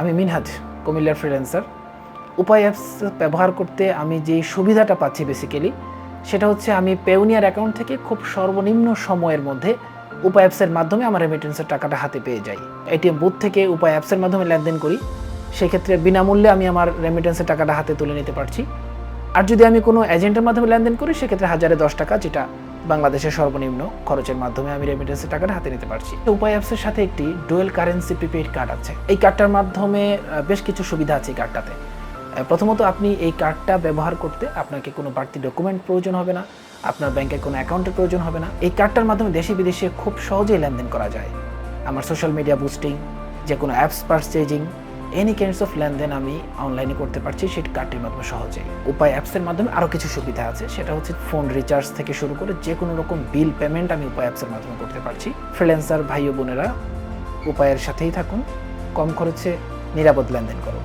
আমি মিনহাজ কুমিল্লার ফ্রিল্যান্সার উপায় অ্যাপস ব্যবহার করতে আমি যে সুবিধাটা পাচ্ছি বেসিক্যালি সেটা হচ্ছে আমি পেউনিয়ার অ্যাকাউন্ট থেকে খুব সর্বনিম্ন সময়ের মধ্যে উপায় অ্যাপসের মাধ্যমে আমার রেমিটেন্সের টাকাটা হাতে পেয়ে যাই। এটিএম বুথ থেকে উপায় অ্যাপসের মাধ্যমে লেনদেন করি। সেক্ষেত্রে বিনামূল্যে আমি আমার রেমিটেন্সের টাকাটা হাতে তুলে নিতে পারছি। আর যদি আমি কোনো এজেন্টের মাধ্যমে লেনদেন করি, সেক্ষেত্রে হাজারে দশ টাকা, যেটা বাংলাদেশের সর্বনিম্ন খরচের মাধ্যমে আমি রেমিটেন্সের টাকাটা হাতে নিতে পারছি। উপায় অ্যাপসের সাথে একটি ডুয়েল কারেন্সি প্রিপেইড কার্ড আছে। এই কার্ডটার মাধ্যমে বেশ কিছু সুবিধা আছে এই কার্ডটাতে প্রথমত আপনি এই কার্ডটা ব্যবহার করতে আপনাকে কোনো বাড়তি ডকুমেন্ট প্রয়োজন হবে না, আপনার ব্যাংকের কোনো অ্যাকাউন্টের প্রয়োজন হবে না। এই কার্ডটার মাধ্যমে দেশে বিদেশে খুব সহজেই লেনদেন করা যায়। আমার সোশ্যাল মিডিয়া বুস্টিং যে কোনো apps purchasing any kinds of লেনদেন আমি অনলাইনে করতে পারছি সেই কার্ডটির মাধ্যমে সহজেই উপায় অ্যাপসের মাধ্যমে আরও কিছু সুবিধা আছে, সেটা হচ্ছে ফোন রিচার্জ থেকে শুরু করে যে কোনো রকম বিল পেমেন্ট আমি উপায় অ্যাপসের মাধ্যমে করতে পারছি। ফ্রিল্যান্সার ভাই ও বোনেরা উপায়ের সাথেই থাকুন, কম খরচে নিরাপদ লেনদেন করুন।